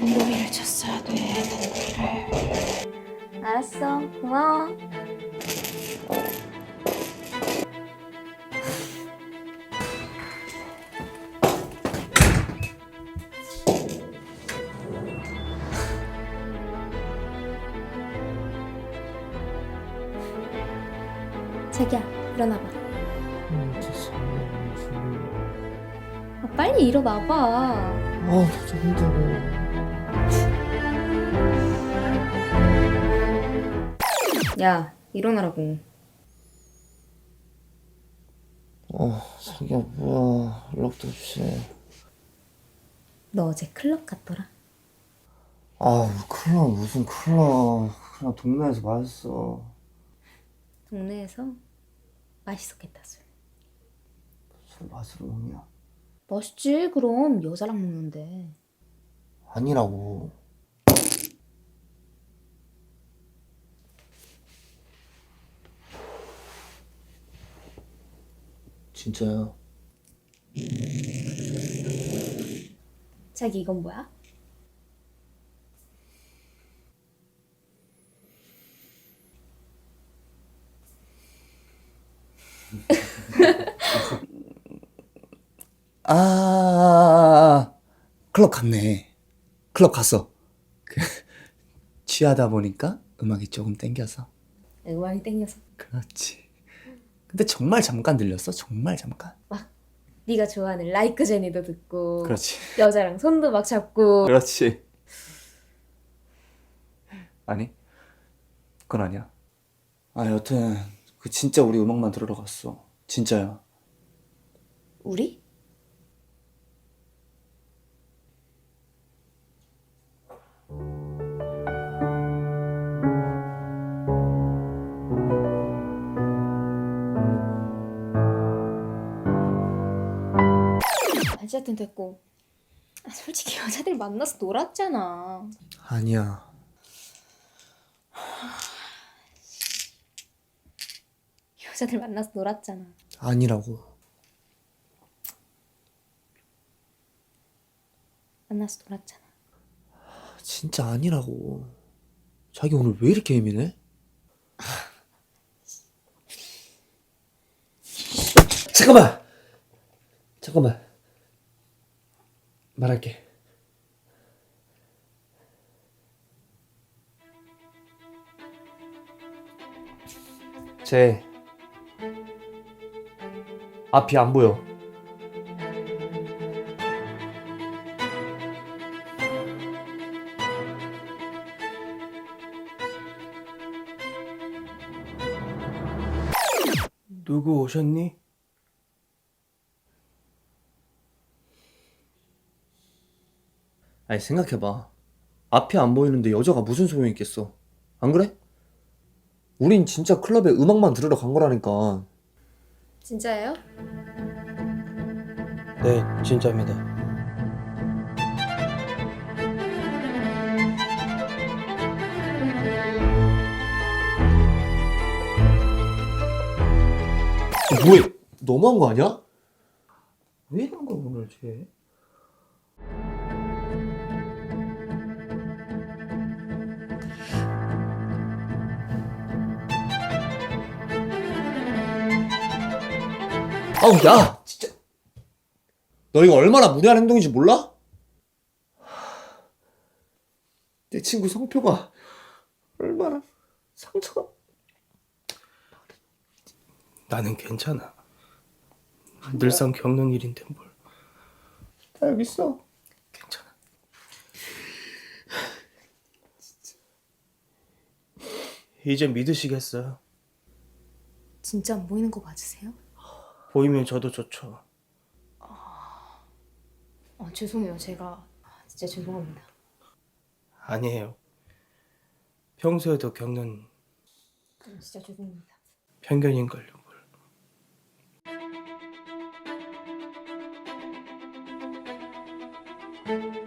단도리를 쳤어야 돼 단도리를 알았어. 고마워. 자기야, 일어나봐. 아, 빨리 일어나봐. 아, 진짜 힘들어. 야, 일어나라고. 어, 자기야, 뭐야. 연락도 없이. 너 어제 클럽 갔더라? 아, 클럽, 무슨 클럽. 그냥 동네에서 마셨어. 동네에서 맛있었겠다, 술. 술 마시러 먹냐? 맛있지, 그럼. 여자랑 먹는데. 아니라고. 진짜야. 자기, 이건 뭐야? 아, 클럽 갔네. 클럽 갔어. 그, 취하다 보니까 음악이 조금 땡겨서. 음악이 땡겨서. 그렇지. 근데 정말 잠깐 들렸어. 정말 잠깐. 네가 좋아하는 라이크 제니도 듣고. 그렇지. 여자랑 손도 막 잡고. 그렇지. 아니, 그건 아니야. 아, 여튼 그 진짜 우리 음악만 들으러 갔어. 진짜야. 우리? 어쨌든 됐고 아, 솔직히 여자들 만나서 놀았잖아 아니야. 여자들 만나서 놀았잖아 아니라고. 만나서 놀았잖아 진짜 아니라고. 자기 오늘 왜 이렇게 예민해? 잠깐만. 잠깐만. 말할게. 쟤 앞이 안 보여. 누구 오셨니? 아니 생각해봐. 앞이 안 보이는데 여자가 무슨 소용이 있겠어? 안 그래? 우린 진짜 클럽에 음악만 들으러 간 거라니까. 진짜예요? 네, 진짜입니다. 뭐해? 너무한 거 아니야? 왜 이런 거 오늘 쟤? 아우 야 진짜 너 이거 얼마나 무례한 행동인지 몰라? 내 친구 성표가 얼마나 상처가 나는 괜찮아. 늘상 겪는 일인데 뭘. 다 여기 있어 괜찮아. 이제 믿으시겠어요? 진짜 안 보이는 거 맞으세요? 보이면 저도 좋죠. 아 죄송해요 제가 아, 진짜 죄송합니다 아니에요. 평소에도 겪는 아, 진짜 죄송합니다 편견인걸요. 뭘.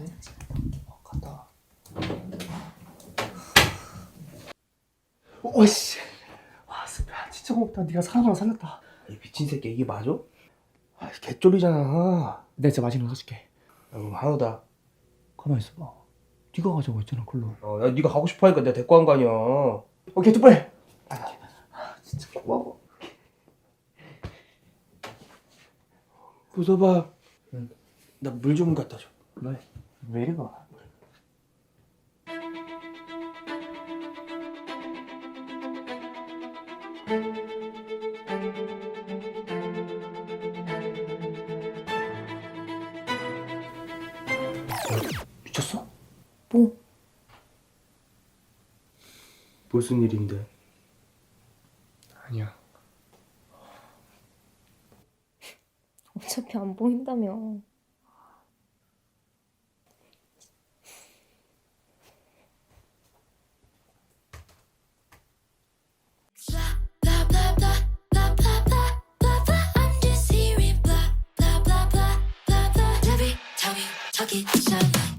응? 어, 갔다 와. 오씨. 진짜 고맙다. 네가 사람 하나 살렸다. 이 미친 새끼 이게 맞아? 아, 개쫄이잖아. 내가 진짜 맛있는 거 사줄게. 야, 그럼 한우다. 가만 있어봐. 네가 가자고 했잖아, 콜로. 어, 야, 네가 가고 싶어 하니까 내가 데리고 간 거 아니야. 오케이, 두 번. 아, 진짜 고마워. 웃어봐. 응. 나 물 좀 갖다 줘. 왜? 왜 이리 가? 미쳤어? 뭐? 무슨 일인데? 아니야. 어차피 안 보인다며. Chuck it, shot.